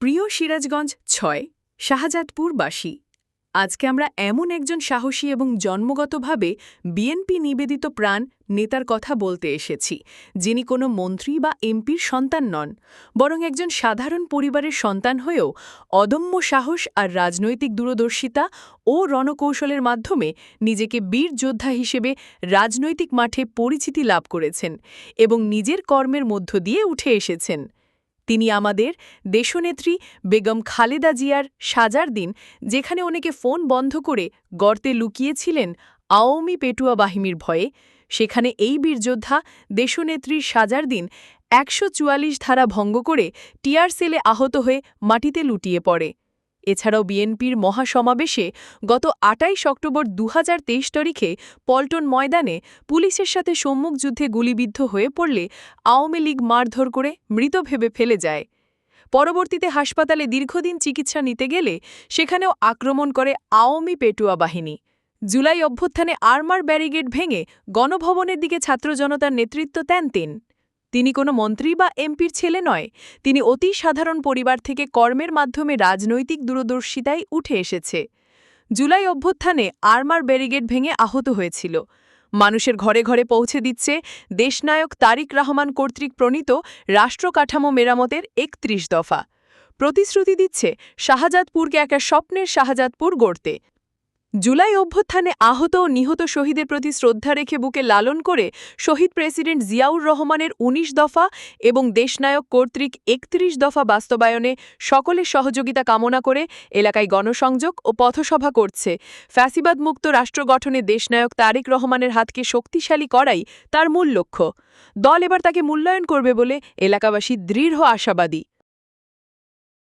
প্রিয় সিরাজগঞ্জ ছয় শাহজাদপুরবাসী আজকে আমরা এমন একজন সাহসী এবং জন্মগতভাবে বিএনপি নিবেদিত প্রাণ নেতার কথা বলতে এসেছি, যিনি কোনো মন্ত্রী বা এমপির সন্তান নন, বরং একজন সাধারণ পরিবারের সন্তান হয়েও অদম্য সাহস আর রাজনৈতিক দূরদর্শিতা ও রণকৌশলের মাধ্যমে নিজেকে বীর যোদ্ধা হিসেবে রাজনৈতিক মাঠে পরিচিতি লাভ করেছেন এবং নিজের কর্মের মধ্য দিয়ে উঠে এসেছেন। তিনি আমাদের দেশনেত্রী বেগম খালেদা জিয়ার সাজার দিন, যেখানে অনেকে ফোন বন্ধ করে গর্তে লুকিয়েছিলেন আওয়ামী পেটুয়া বাহিনীর ভয়ে। সেখানে এই বীরযোদ্ধা দেশনেত্রীর সাজার দিন একশো চুয়াল্লিশ ধারা ভঙ্গ করে টিয়ার সেলে আহত হয়ে মাটিতে লুটিয়ে পড়ে। এছাড়াও বিএনপির মহাসমাবেশে গত আটাইশ অক্টোবর দু হাজার তেইশ তারিখে পল্টন ময়দানে পুলিশের সাথে সম্মুখ যুদ্ধে গুলিবিদ্ধ হয়ে পড়লে আওয়ামী লীগ মারধর করে মৃত ভেবে ফেলে যায়। পরবর্তীতে হাসপাতালে দীর্ঘদিন চিকিৎসা নিতে গেলে সেখানেও আক্রমণ করে আওয়ামী পেটুয়া বাহিনী। জুলাই অভ্যুত্থানে আর্মার ব্যারিগেড ভেঙে গণভবনের দিকে ছাত্র জনতার নেতৃত্ব দেন তিন। তিনি কোনো মন্ত্রী বা এমপির ছেলে নয়, তিনি অতি সাধারণ পরিবার থেকে কর্মের মাধ্যমে রাজনৈতিক দূরদর্শিতায় উঠে এসেছে। জুলাই অভ্যুত্থানে আর্মার ব্যারিগেড ভেঙে আহত হয়েছিল। মানুষের ঘরে ঘরে পৌঁছে দিচ্ছে দেশনায়ক তারিক রহমান কর্তৃক প্রণীত রাষ্ট্রকাঠামো মেরামতের একত্রিশ দফা। প্রতিশ্রুতি দিচ্ছে শাহজাদপুরকে একটা স্বপ্নের শাহজাদপুর গড়তে। জুলাই অভ্যুত্থানে আহত ও নিহত শহীদের প্রতি শ্রদ্ধা রেখে বুকে লালন করে শহীদ প্রেসিডেন্ট জিয়াউর রহমানের ১৯ দফা এবং দেশনায়ক কর্তৃক একত্রিশ দফা বাস্তবায়নে সকলের সহযোগিতা কামনা করে এলাকায় গণসংযোগ ও পথসভা করছে। ফ্যাসিবাদ মুক্ত রাষ্ট্র গঠনে দেশনায়ক তারেক রহমানের হাতকে শক্তিশালী করাই তার মূল লক্ষ্য। দল এবার তাকে মূল্যায়ন করবে বলে এলাকাবাসী দৃঢ় আশাবাদী।